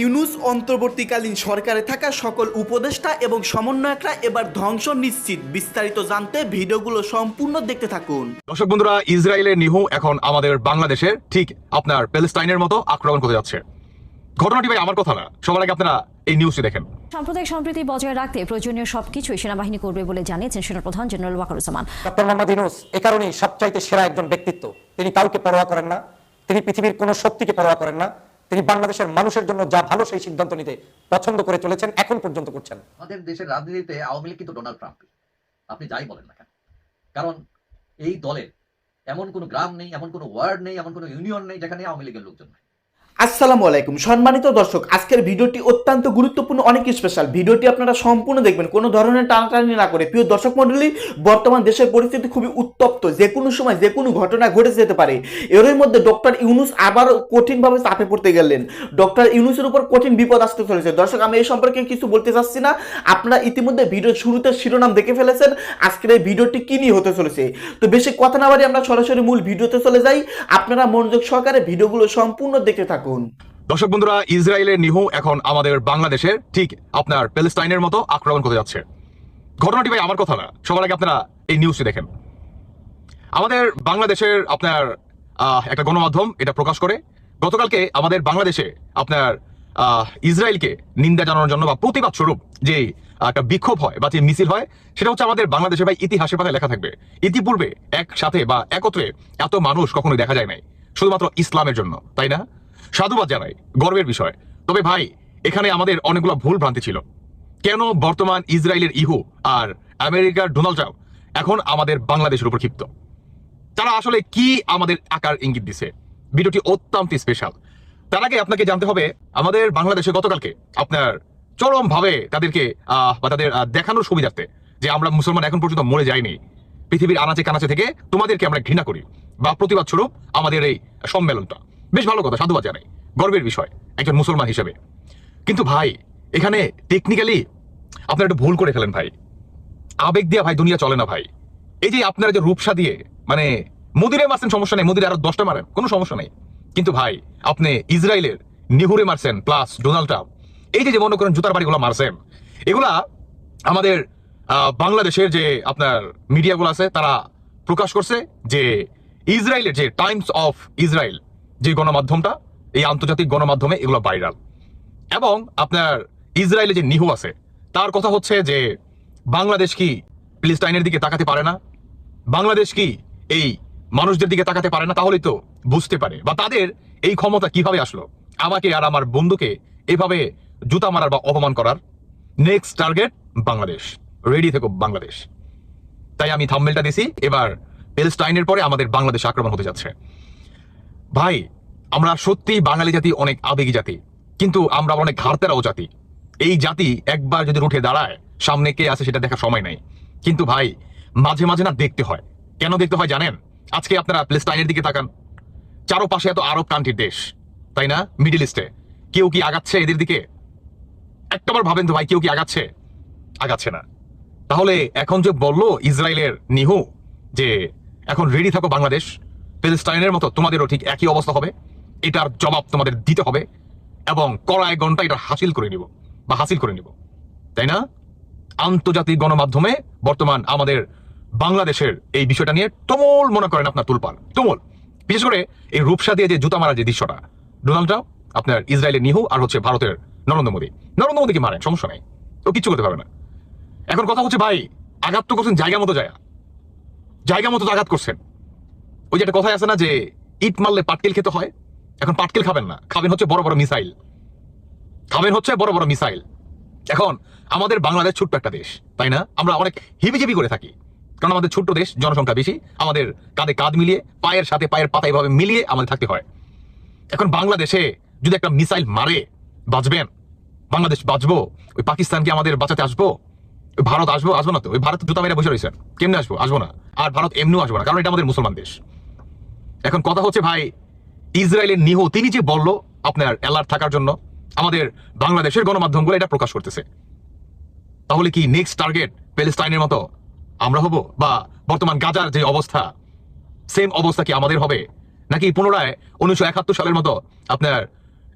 ইউনুস অন্তর্বর্তীকালীন সরকারে থাকা সকল উপদেষ্টা এবং সমন্বয়করা এবার ধ্বংস নিশ্চিত। বিস্তারিত জানতে ভিডিওগুলো সম্পূর্ণ দেখতে থাকুন। দর্শক বন্ধুরা ইসরায়েলের নিহু এখন আমাদের বাংলাদেশের ঠিক আপনার প্যালেস্টাইনের মতো আক্রমণ করতে যাচ্ছে। ঘটনাটি ভাই আমার কথা না সবার আগে আপনারা এই নিউজটি দেখেন। সাম্প্রদায়িক সম্প্রীতি বজায় রাখতে প্রয়োজনীয় সবকিছুই সেনাবাহিনী করবে বলে জানিয়েছেন সেনাপ্রধান জেনারেল ওয়াকারুজ্জামান। ডক্টর মোহাম্মদ ইউনুস এ কারণেই সবচাইতে সেরা একজন ব্যক্তিত্ব। তিনি কাউকে পরোয়া করেন না তিনি পৃথিবীর কোনো শক্তিকে পরোয়া করেন না তিনি বাংলাদেশের মানুষের জন্য যা ভালো সেই সিদ্ধান্ত নিতে পছন্দ করে চলেছেন, এখন পর্যন্ত করছেন। আমাদের দেশের রাজনীতিতে আওয়ামী লীগ কিন্তু ডোনাল্ড ট্রাম্প আপনি যাই বলেন না কেন। কারণ এই দলের এমন কোনো গ্রাম নেই, এমন কোনো ওয়ার্ড নেই, এমন কোনো ইউনিয়ন নেই যেখানে আওয়ামী লীগের লোকজন নাই। আসসালামু আলাইকুম। সম্মানিত দর্শক, আজকের ভিডিওটি অত্যন্ত গুরুত্বপূর্ণ, অনেক স্পেশাল ভিডিওটি আপনারা সম্পূর্ণ দেখবেন, কোনো ধরনের টানাটানি না করে। প্রিয় দর্শক মণ্ডলী, বর্তমান দেশের পরিস্থিতি খুবই উত্তপ্ত। যে কোনো সময় যে কোনো ঘটনা ঘটে যেতে পারে। এরই মধ্যে ডক্টর ইউনুস আবার কঠিনভাবে চাপে পড়তে গেলেন। ডক্টর ইউনুসের উপর কঠিন বিপদ আসতে চলেছে। দর্শক, আমি এই সম্পর্কে কিছু বলতে চাচ্ছি না। আপনারা ইতিমধ্যে ভিডিও শুরুতে শিরোনাম দেখে ফেলেছেন। আজকের এই ভিডিওটি কি নিয়ে হতে চলেছে? তো বেশি কথা না বাড়ি আমরা সরাসরি মূল ভিডিওতে চলে যাই। আপনারা মনোযোগ সহকারে ভিডিওগুলো সম্পূর্ণ দেখে থাকুন। দর্শক বন্ধুরা, ইসরায়েলের নিহু এখন আমাদের বাংলাদেশের ঠিক আপনার প্যালেস্টাইনের মতো আক্রমণ করতে যাচ্ছে। ঘটনাটি ভাই আমার কথা না, সবার আগে আপনারা এই নিউজটি দেখেন। আমাদের বাংলাদেশের আপনার একটা গণমাধ্যম এটা প্রকাশ করে, গতকালকে আমাদের বাংলাদেশে আপনার ইসরায়েলকে নিন্দা জানানোর জন্য বা প্রতিবাদ স্বরূপ যে একটা বিক্ষোভ হয় বা যে মিছিল হয়, সেটা হচ্ছে আমাদের বাংলাদেশে ভাই ইতিহাসের পাতায় লেখা থাকবে। ইতিপূর্বে একসাথে বা একত্রে এত মানুষ কখনোই দেখা যায় নাই, শুধুমাত্র ইসলামের জন্য, তাই না? সাধুবাদ জানাই, গর্বের বিষয়। তবে ভাই, এখানে আমাদের অনেকগুলো ভুল ভ্রান্তি ছিল। কেন বর্তমান ইসরায়েলের ইহু আর আমেরিকার ডোনাল্ড ট্রাম্প এখন আমাদের বাংলাদেশের উপর ক্ষিপ্ত? তারা আসলে কি আমাদের আকার ইঙ্গিত দিছে? ভিডিওটি অত্যন্ত স্পেশাল তার আগে আপনাকে জানতে হবে, আমাদের বাংলাদেশে গতকালকে আপনার চরম ভাবে তাদেরকে বা তাদের দেখানোর সুবিধার্থে যে আমরা মুসলমান এখন পর্যন্ত মরে যাইনি, পৃথিবীর আনাচে কানাচে থেকে তোমাদেরকে আমরা ঘৃণা করি, বা প্রতিবাদ স্বরূপ আমাদের এই সম্মেলনটা। বেশ ভালো কথা, সাধুবাদ জানাই। গর্বের বিষয়, একজন মুসলমান হিসেবে। কিন্তু ভাই, এখানে টেকনিক্যালি আপনারা একটু ভুল করে ফেলেন ভাই। আবেগ দিয়ে ভাই, দুনিয়া চলে না ভাই। এই যে আপনারা যে রূপসা দিয়ে মানে মোদিরে মারছেন, সমস্যা নেই, মোদিরে আরও দশটা মারেন, কোনো সমস্যা নেই। কিন্তু ভাই, আপনি ইসরায়েলের নিহুরে মারছেন প্লাস ডোনাল্ড ট্রাম্প। এই যে মনে করেন জুতার বাড়িগুলো মারছেন, এগুলা আমাদের বাংলাদেশের যে আপনার মিডিয়াগুলো আছে, তারা প্রকাশ করছে যে ইসরায়েলের যে টাইমস অফ ইসরায়েল যে গণমাধ্যমটা, এই আন্তর্জাতিক গণমাধ্যমে এগুলো ভাইরাল এবং আপনার ইসরায়েলে যে নিহু আছে, তার কথা হচ্ছে যে বাংলাদেশ কি প্যালেস্টাইনের দিকে তাকাতে পারে না? বাংলাদেশ কি এই মানুষদের দিকে তাকাতে পারে না? তাহলেই তো বুঝতে পারে। বা তাদের এই ক্ষমতা কীভাবে আসলো? আমাকে আর আমার বন্ধুকে এভাবে জুতা মারার বা অপমান করার নেক্সট টার্গেট বাংলাদেশ। রেডি থেকো বাংলাদেশ। তাই আমি থাম্বেলটা দিছি। এবার প্যালেস্টাইনের পরে আমাদের বাংলাদেশ আক্রমণ হতে যাচ্ছে। ভাই, আমরা সত্যি বাঙালি জাতি, অনেক আবেগী জাতি, কিন্তু আমরা অনেক ঘাড়তেরাও জাতি। এই জাতি একবার যদি উঠে দাঁড়ায়, সামনে কে আছে সেটা দেখার সময় নাই। কিন্তু ভাই, মাঝে মাঝে না দেখতে হয়। কেন দেখতে হয় জানেন? আজকে আপনারা প্লেস্টাইনের দিকে তাকান। চারোপাশে এত আরব কান্ট্রির দেশ, তাই না? মিডিল ইস্টে। কেউ কি আগাচ্ছে এদের দিকে? একটাবার ভাবেন তো ভাই, কেউ কি আগাচ্ছে? আগাচ্ছে না। তাহলে এখন যে বলল ইসরায়েলের নিহু, যে এখন রেডি থাকো বাংলাদেশ প্যালেস্টাইনের মতো তোমাদেরও ঠিক একই অবস্থা হবে। এটার জবাব তোমাদের দিতে হবে এবং কড়ায় ঘণ্টা এটা হাসিল করে নিব বা হাসিল করে নিব। তাই না? আন্তর্জাতিক গণমাধ্যমে বর্তমান আমাদের বাংলাদেশের এই বিষয়টা নিয়ে তুমুল মনে করেন আপনার তুলপাল তুমুল। বিশেষ করে এই রূপসা দিয়ে যে জুতা মারা যে দৃশ্যটা। ডোনাল্ড ট্রাম্প, আপনার ইসরায়েলের নিহু আর হচ্ছে ভারতের নরেন্দ্র মোদী। নরেন্দ্র মোদীকে মারেন? সমস্যা নেই। ও কিচ্ছু করতে পারবে না। এখন কথা হচ্ছে, ভাই, আঘাত তো করছেন, জায়গা মতো জায়গা। জায়গা মতো আঘাত করছেন। ওই যে একটা কথাই আছে না যে, ইট মারলে পাটকেল খেতে হয়, এখন পাটকেল খাবেন না। খাবেন হচ্ছে বড় বড় মিসাইল। খাবেন হচ্ছে বড় বড় মিসাইল। এখন আমাদের বাংলাদেশ ছোট্ট একটা দেশ, তাই না? আমরা অনেক হিবিজিবি করে থাকি। কারণ আমাদের ছোট্ট দেশ, জনসংখ্যা বেশি, আমাদের কাঁধে কাঁধ মিলিয়ে, পায়ের সাথে পায়ের পাতা এভাবে মিলিয়ে আমাদের থাকতে হয়। এখন বাংলাদেশে যদি একটা মিসাইল মারে, বাঁচবেন। বাংলাদেশ বাঁচবো। ওই পাকিস্তান কি আমাদের বাঁচাতে আসব? ওই ভারত আসব? আসব না তো? ওই ভারত জুতা মেরে বসে রয়েছেন কেমনে আসব? আসব না। আর ভারত এমনিও আসব না, কারণ এটা আমাদের মুসলমান দেশ। এখন কথা হচ্ছে ভাই, ইসরায়েলের নিহ তিনি যে বলল আপনার অ্যালার্ট থাকার জন্য, আমাদের বাংলাদেশের গণমাধ্যমগুলো এটা প্রকাশ করতেছে। তাহলে কি নেক্সট টার্গেট প্যালেস্টাইনের মতো আমরা হব? বা বর্তমান গাজার যে অবস্থা সেম অবস্থা কি আমাদের হবে? নাকি পুনরায় উনিশশো একাত্তর সালের মতো আপনার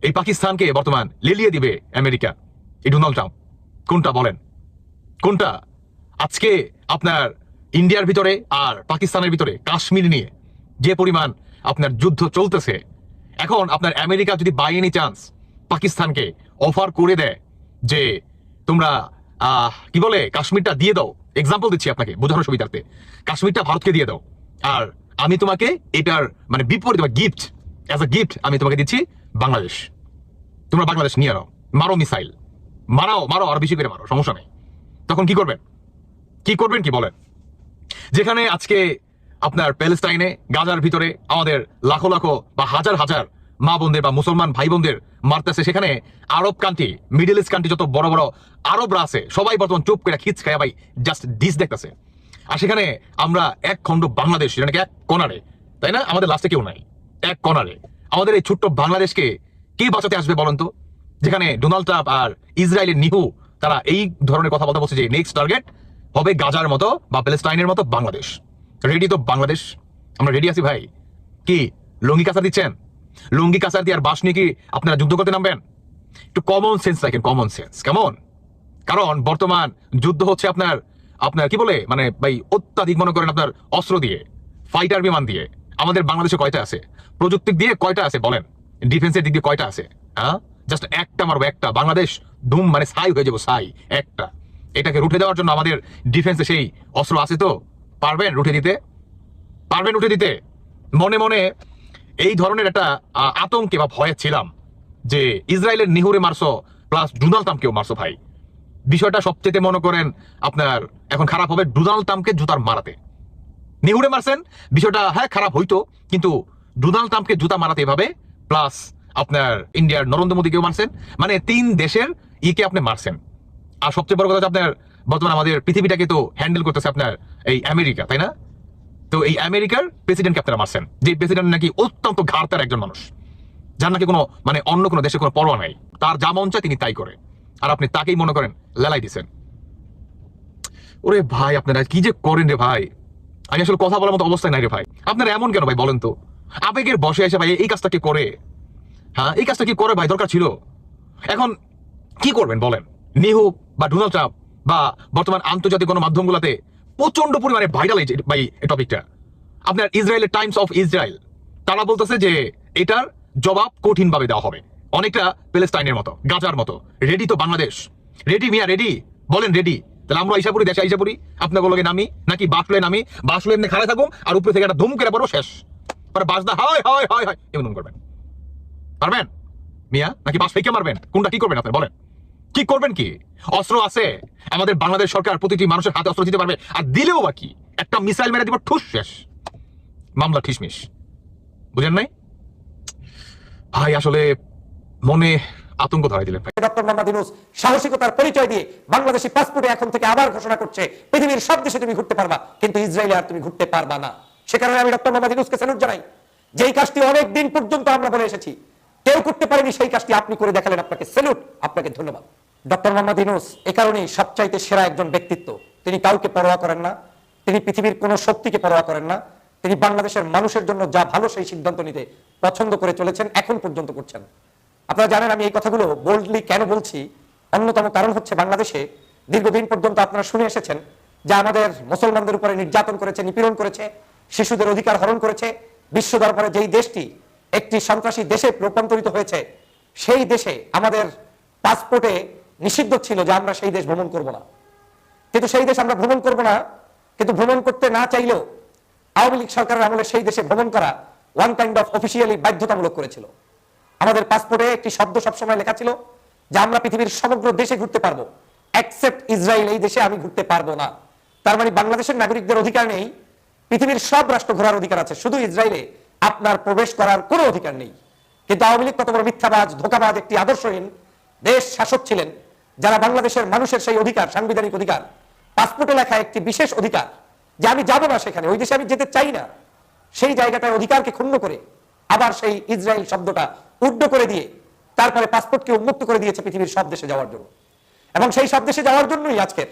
এই পাকিস্তানকে বর্তমান লেলিয়ে দিবে আমেরিকা? এই ডোনাল্ড ট্রাম্প, কোনটা বলেন? কোনটা? আজকে আপনার ইন্ডিয়ার ভিতরে আর পাকিস্তানের ভিতরে, কাশ্মীর নিয়ে যে পরিমাণ আপনার যুদ্ধ চলতেছে, এখন আপনার আমেরিকা যদি বাই এনি চান্স পাকিস্তানকে অফার করে দেয় যে তোমরা কি বলে, কাশ্মীরটা দিয়ে দাও। এক্সাম্পল দিচ্ছি আপনাকে, বোঝানোর সুবিধার্থে। কাশ্মীরটা ভারতকে দিয়ে দাও। আর আমি তোমাকে এটার মানে বিপরীত বা গিফট অ্যাজ আ গিফট আমি তোমাকে দিচ্ছি বাংলাদেশ। তোমরা বাংলাদেশ নিয়ে নাও। মারো মিসাইল মারাও, মারো, আর বেশি করে মারো, সমস্যা নেই। তখন কি করবেন? কি করবেন কি বলেন? যেখানে আজকে আপনার প্যালেস্টাইনে গাজার ভিতরে আমাদের লাখো লাখো বা হাজার হাজার মা বোনদের বা মুসলমান ভাই বোনদের মারতেছে। সেখানে Arab country, middle east country যত বড় বড় আরবরা আছে, সবাই বর্তমান চুপ করে খিচ খায় ভাই জাস্ট ডিস দেখতেছে। আর সেখানে আমরা এক খণ্ড বাংলাদেশ যেটা এক কোনারে তাই না? আমাদের লাস্টে কেউ নাই। এক কোনারে আমাদের এই ছোট্ট বাংলাদেশকে কে বাঁচাতে আসবে বলেন তো? যেখানে ডোনাল্ড ট্রাম্প আর ইসরায়েলের নিহু, তারা এই ধরনের কথা বলতে বলছে যে নেক্সট টার্গেট হবে গাজার মতো বা প্যালেস্টাইনের মতো বাংলাদেশ। রেডি তো, বাংলাদেশ? আমরা রেডি আছি ভাই। কি, লুঙ্গি কাঁচা দিচ্ছেন? লুঙ্গি কাঁচা দিয়ে আর বাস নিয়ে কি আপনারা যুদ্ধ করতে নামবেন? একটু কমন সেন্স রাখেন কমন সেন্স কেমন? কারণ বর্তমান যুদ্ধ হচ্ছে আপনার আপনার কি বলে মানে ভাই, অত্যাধিক মনে করেন আপনার অস্ত্র দিয়ে ফাইটার বিমান দিয়ে। আমাদের বাংলাদেশে কয়টা আছে? প্রযুক্তিক দিয়ে কয়টা আছে, বলেন? ডিফেন্সের দিক দিয়ে কয়টা আছে? হ্যাঁ? জাস্ট একটা মারবো, একটা। বাংলাদেশ ধুম মানে সাই হয়ে যাব সাই একটা। এটাকে রুখে দেওয়ার জন্য আমাদের ডিফেন্সে সেই অস্ত্র আছে তো? পারবেন রুখে দিতে? পারবেন উঠে দিতে? মনে মনে এই ধরনের একটা আতঙ্কে বা ভয়ে ছিলাম যে ইসরায়েলের নিহুরে মারছো প্লাস ডোনাল্ড ট্রাম্পকেও মারছো ভাই। বিষয়টা সবচেয়ে মনে করেন আপনার এখন খারাপ হবে ডোনাল্ড ট্রাম্পকে জুতার মারাতে। নিহুরে মারছেন, বিষয়টা হ্যাঁ খারাপ হইতো, কিন্তু ডোনাল্ড ট্রাম্পকে জুতা মারাতে এভাবে প্লাস আপনার ইন্ডিয়ার নরেন্দ্র মোদীকেও মারছেন। মানে তিন দেশের ইকে আপনি মারছেন। আর সবচেয়ে বড় কথা আপনার বর্তমান আমাদের পৃথিবীটাকে তো হ্যান্ডেল করতেছে আপনার এই আমেরিকা, তাই না? তো এই আমেরিকার প্রেসিডেন্টকে আপনারা মারছেন যে প্রেসিডেন্ট নাকি অত্যন্ত ঘাড়তার একজন মানুষ। যার নাকি কোনো মানে অন্য কোনো দেশে কোনো পরোয়া নাই। তার যা মন চায় তিনি তাই করে। আর আপনি তাকেই মনে করেন লেলাই দিছেন। ওরে ভাই, আপনারা কি যে করেন রে ভাই? আমি আসলে কথা বলার মতো অবস্থায় নাই রে ভাই। আপনারা এমন কেন ভাই বলেন তো? আবেগের বসে এসে ভাই, এই কাজটা কি করে? হ্যাঁ এই কাজটা কি করে ভাই? দরকার ছিল। এখন কি করবেন বলেন? নেহু বা ডোনাল্ড ট্রাম্প বা বর্তমান আন্তর্জাতিক গণমাধ্যমগুলোতে প্রচণ্ড পরিমাণে ভাইরাল এই ভাই এই টপিকটা আপনার ইসরায়েলের টাইমস অফ ইসরায়েল তারা বলতেছে যে এটার জবাব কঠিনভাবে দেওয়া হবে। অনেকটা প্যালেস্টাইনের মতো, গাজার মতো। রেডি তো বাংলাদেশ। রেডি মিয়া রেডি বলেন রেডি তাহলে আমরা ইসাপুরি দেশে ইসাপুরি আপনার লগে নামি, নাকি বাসলে নামি? বাসলে এমনি খাড়া থাকুন আর উপরে থেকে একটা ধুম করে পড়ো শেষ। পরে বাসদা হয় হয় হয় হয় এমন করবেন। পারবেন? মিয়া, নাকি বাস ফেকে মারবেন? কোনটা কি করবেন আপনি? বলেন। কি করবেন কি? অস্ত্র আছে। আমাদের বাংলাদেশ সরকার প্রতিটি মানুষের হাতে অস্ত্র দিতে পারবে। আর দিলেও বা কি? একটা মিসাইল মেরে দিব, ঠুস, শেষ। মামলা ঠিসমিস। বুঝেন নাই? ভাই, আসলে মনে আতঙ্ক ধরাই দিলেন ডক্টর মোহাম্মদ ইউনুস, সাহসিকতার পরিচয় দিয়ে বাংলাদেশি পাসপোর্টে এখন থেকে আবার ঘোষণা করছে, পৃথিবীর সব দেশে তুমি ঘুরতে পারবা, কিন্তু ইসরায়েলে আর তুমি ঘুরতে পারবা না। সে কারণে আমি ডক্টর মোহাম্মদ ইউনুসকে স্যালুট জানাই। যেই কাজটি অনেক দিন পর্যন্ত আমরা বলে এসেছি, কেউ করতে পারেনি সেই কাজটি আপনি করে দেখালেন, আপনাকে স্যালুট আপনাকে ধন্যবাদ। ডক্টর মোহাম্মদ ইউনুস, এ কারণেই সবচাইতে সেরা একজন ব্যক্তিত্ব। তিনি কাউকে পরোয়া করেন না, তিনি পৃথিবীর কোনো শক্তিকে পরোয়া করেন না, তিনি বাংলাদেশের মানুষের জন্য যা ভালো সেই সিদ্ধান্ত নিতে পছন্দ করে চলেছেন, এখন পর্যন্ত করছেন। আপনারা জানেন আমি এই কথাগুলো বোল্ডলি কেন বলছি? অন্যতম কারণ হচ্ছে বাংলাদেশে দীর্ঘদিন পর্যন্ত আপনারা শুনে এসেছেন যে আমাদের মুসলমানদের উপরে নির্যাতন করেছে, নিপীড়ন করেছে, শিশুদের অধিকার হরণ করেছে, বিশ্ব দরবারে যেই দেশটি একটি সন্ত্রাসী দেশে রূপান্তরিত হয়েছে, সেই দেশে আমাদের পাসপোর্টে নিষিদ্ধ ছিল যে আমরা সেই দেশ ভ্রমণ করব না। কিন্তু সেই দেশ আমরা ভ্রমণ করব না, কিন্তু ভ্রমণ করতে না চাইলেও আওয়ামী লীগ সরকারের আমলে সেই দেশে ভ্রমণ করা ওয়ান কাইন্ড অফ অফিসিয়ালি বাধ্যতামূলক করেছিল। আমাদের পাসপোর্টে একটি শব্দ সবসময় লেখা ছিল যে আমরা পৃথিবীর সমগ্র দেশে ঘুরতে পারব। অ্যাকসেপ্ট ইসরায়েল এই দেশে আমি ঘুরতে পারব না। তার মানে বাংলাদেশের নাগরিকদের অধিকার নেই, পৃথিবীর সব রাষ্ট্র ঘোরার অধিকার আছে, শুধু ইসরায়েলে আপনার প্রবেশ করার কোনো অধিকার নেই। কিন্তু আওয়ামী লীগ কত বড় মিথ্যাবাজ, ধোকাবাজ, একটি আদর্শহীন দেশ শাসক ছিলেন যারা বাংলাদেশের মানুষের সেই অধিকার, সাংবিধানিক অধিকার, পাসপোর্টে লেখা একটি বিশেষ অধিকার, যে আমি যাব না সেখানে, ওই দেশে আমি যেতে চাই না, সেই জায়গাটায় অধিকারকে ক্ষুণ্ণ করে আবার সেই ইসরায়েল শব্দটা উড্ড করে দিয়ে তারপরে পাসপোর্টকে উন্মুক্ত করে দিয়েছে পৃথিবীর সব দেশে যাওয়ার জন্য। এবং সেই সব দেশে যাওয়ার জন্যই আজকের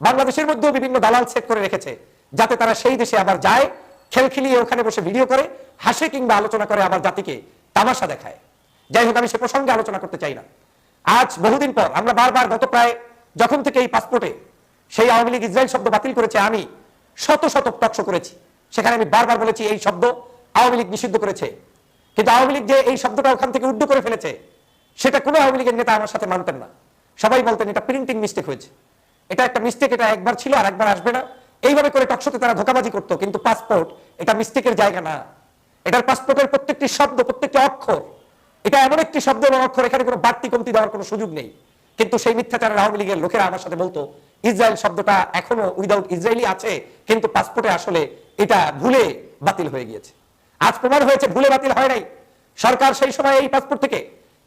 বাংলাদেশের মধ্যেও বিভিন্ন দালাল সেট করে রেখেছে, যাতে তারা সেই দেশে আবার যায় খেলখিলিয়ে ওখানে বসে ভিডিও করে, হাসে কিংবা আলোচনা করে আবার জাতিকে তামাশা দেখায়। যাই হোক, আমি সে প্রসঙ্গে আলোচনা করতে চাই না। আজ বহুদিন পর, আমরা বারবার গত প্রায় যখন থেকে এই পাসপোর্টে সেই আওয়ামী লীগ ইসরায়েল শব্দ বাতিল করেছে, আমি শত শত টকশো করেছি। সেখানে আমি বারবার বলেছি এই শব্দ আওয়ামী লীগ নিষিদ্ধ করেছে। কিন্তু আওয়ামী লীগ যে এই শব্দটা ওখান থেকে উড্ড করে ফেলেছে, সেটা কোনো আওয়ামী লীগের নেতা আমার সাথে মানতেন না। সবাই বলতেন, এটা প্রিন্টিং মিস্টেক হয়েছে। এটা একটা মিস্টেক এটা একবার ছিল আর একবার আসবে না। এইভাবে করে টকশোতে তারা ধোকাবাজি করতো, কিন্তু পাসপোর্ট এটা মিস্টেকের জায়গা না। এটার পাসপোর্টের প্রত্যেকটি শব্দ, প্রত্যেকটি অক্ষর এটা এমন একটি শব্দ এবং অক্ষর, এখানে কোনো বাড়তি কমতি দেওয়ার কোনো সুযোগ নেই। কিন্তু সেই মিথ্যাচারের আওয়ামী লীগের লোকেরা আমার সাথে বলতো, ইসরায়েল শব্দটা এখনও উইদাউট ইসরায়েলি আছে, কিন্তু পাসপোর্টে আসলে এটা ভুলে বাতিল হয়ে গিয়েছে। আজ প্রমাণ হয়েছে, ভুলে বাতিল হয় নাই। সরকার সেই সময় এই পাসপোর্ট থেকে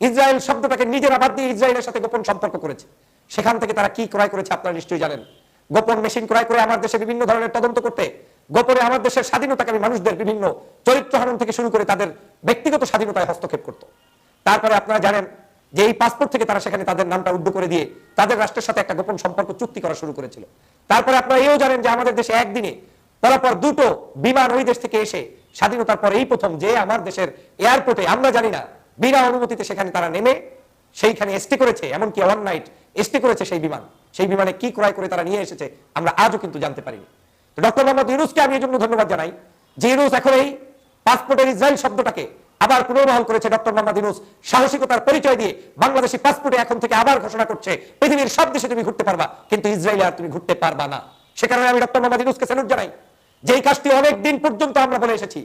ইসরায়েল শব্দটাকে নিজেরা বাদ দিয়ে ইসরায়েলের সাথে গোপন সম্পর্ক করেছে। সেখান থেকে তারা কি ক্রয় করেছে আপনারা নিশ্চয়ই জানেন। গোপন মেশিন ক্রয় করে আমার দেশে বিভিন্ন ধরনের তদন্ত করতে গোপনে আমার দেশের স্বাধীনতাকামী মানুষদের বিভিন্ন চরিত্র হনন থেকে শুরু করে তাদের ব্যক্তিগত স্বাধীনতায় হস্তক্ষেপ করত। তারপরে আপনারা জানেন যে এই পাসপোর্ট থেকে তারা সেখানে তাদের নামটা উদ্ধ করে দিয়ে তাদের রাষ্ট্রের সাথে একটা গোপন সম্পর্ক চুক্তি করা শুরু করেছিল। তারপরে আপনারা এও জানেন যে আমাদের দেশে একদিনে পরপর দুটো বিমান ওই দেশ থেকে এসে স্বাধীনতার পর এই প্রথম যে আমার দেশের এয়ারপোর্টে আমরা জানি না, বিনা অনুমতিতে সেখানে তারা নেমে সেইখানে এসটি করেছে, এমনকি ওয়ান নাইট এসটি করেছে সেই বিমান। সেই বিমানে কি ক্রয় করে তারা নিয়ে এসেছে, আমরা আজও কিন্তু জানতে পারিনি। ডক্টর মোহাম্মদ ইউনুসকে আমি এই জন্য ধন্যবাদ জানাই, যে ইউনুস এখন এই পাসপোর্টের ইসরায়েল শব্দটাকে আবার পুনর্বহাল করেছে ডক্টর মোহাম্মদ ইউনুস। সাহসিকতার পরিচয় দিয়ে বাংলাদেশি পাসপোর্টে এখন থেকে আবার ঘোষণা করছে, পৃথিবীর সব দেশে তুমি ঘুরতে পারবা, কিন্তু ইসরায়েলে আর তুমি ঘুরতে পারবা না। সে কারণে আমি ডক্টর মোহাম্মদ ইউনুসকে স্যালুট জানাই যেই কাজটি অনেক দিন পর্যন্ত আমরা বলে এসেছি।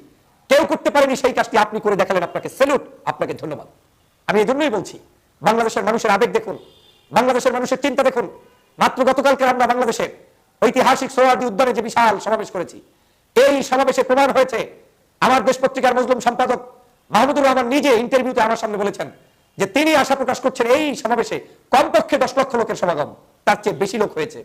কেউ করতে পারেনি সেই কাজটি, আপনি করে দেখালেন আপনাকে স্যালুট আপনাকে ধন্যবাদ। আমি এই জন্যই বলছি, বাংলাদেশের মানুষের আবেগ দেখুন, বাংলাদেশের মানুষের চিন্তা দেখুন। মাত্র গতকালকে আমরা বাংলাদেশের ঐতিহাসিক সোহরাদি উদ্যানে যে বিশাল সমাবেশ করেছি, এই সমাবেশে প্রমাণ হয়েছে, আমার দেশ পত্রিকার মজলুম সম্পাদক মাহমুদুর রহমান নিজে ইন্টারভিউতে আমার সামনে বলেছেন যে তিনি আশা প্রকাশ করছেন এই সমাবেশে কমপক্ষে দশ লক্ষ লোকের সমাগম, তার চেয়ে বেশি লোক হয়েছে।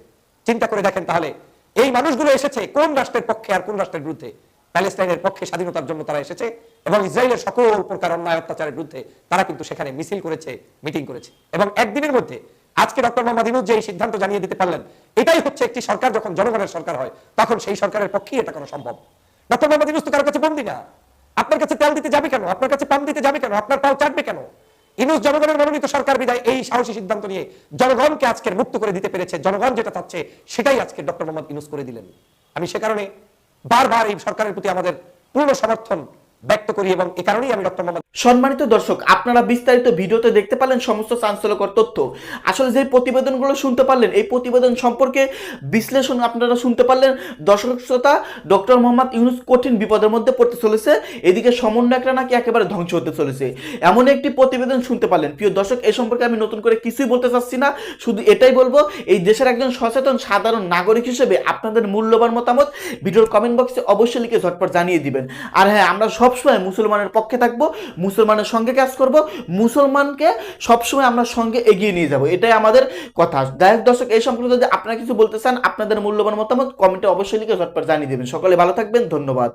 চিন্তা করে দেখেন তাহলে, এই মানুষগুলো এসেছে কোন রাষ্ট্রের পক্ষে আর কোন রাষ্ট্রের বিরুদ্ধে? প্যালেস্টাইনের পক্ষে স্বাধীনতার জন্য তারা এসেছে এবং ইসরায়েলের সকল প্রকার অন্যায় অত্যাচারের বিরুদ্ধে তারা কিন্তু সেখানে মিছিল করেছে, মিটিং করেছে। এবং একদিনের মধ্যে আজকে ডক্টর মোহাম্মদ ইনুজ যে সিদ্ধান্ত জানিয়ে দিতে পারলেন, এটাই হচ্ছে একটি সরকার যখন জনগণের সরকার হয়, তখন সেই সরকারের পক্ষেই এটা করা সম্ভব। ডক্টর মোহাম্মদ ইনুজ তো কারও কাছে বন্দি না। আপনার কাছে তেল দিতে যাবে কেন? আপনার কাছে পান দিতে যাবে কেন? আপনার পাও চাটবে কেন? ইনুস জনগণের মনোনীত সরকার বিদায় এই সাহসী সিদ্ধান্ত নিয়ে জনগণকে আজকের মুক্ত করে দিতে পেরেছে, জনগণ যেটা চাচ্ছে সেটাই আজকে ডক্টর মোহাম্মদ ইনুস করে দিলেন। আমি সে কারণে বারবার এই সরকারের প্রতি আমাদের পূর্ণ সমর্থন ব্যক্ত করি এবং এ কারণেই আমি ডক্টর মোহাম্মদ সম্মানিত দর্শক, আপনারা বিস্তারিত ভিডিওতে দেখতে পারলেন সমস্ত চাঞ্চল্যকর তথ্য। আসলে যে প্রতিবেদনগুলো শুনতে পারলেন, এই প্রতিবেদন সম্পর্কে বিশ্লেষণ আপনারা শুনতে পারলেন। দর্শক শ্রোতা, ডক্টর মোহাম্মদ ইউনুস কঠিন বিপদের মধ্যে পড়তে চলেছে, এদিকে সমন্বয়করা নাকি একেবারে ধ্বংস হতে চলেছে। এমন একটি প্রতিবেদন শুনতে পারলেন। প্রিয় দর্শক এই সম্পর্কে আমি নতুন করে কিছুই বলতে চাচ্ছি না, শুধু এটাই বলব, এই দেশের একজন সচেতন, সাধারণ নাগরিক হিসেবে আপনাদের মূল্যবান মতামত ভিডিওর কমেন্ট বক্সে অবশ্যই লিখে ঝটপট জানিয়ে দিবেন। আর হ্যাঁ আমরা সবসময় মুসলমানের পক্ষে থাকব, মুসলমানের সঙ্গে কাজ করব, মুসলমানকে সবসময় আমরা সঙ্গে এগিয়ে নিয়ে যাব। এটাই আমাদের কথা। যাই দর্শক, এই সম্পর্কে যদি আপনারা কিছু বলতে চান, আপনাদের মূল্যবান মতামত কমেন্টে অবশ্যই লিখে ঝটপট জানিয়ে দেবেন। সকলে ভালো থাকবেন, ধন্যবাদ।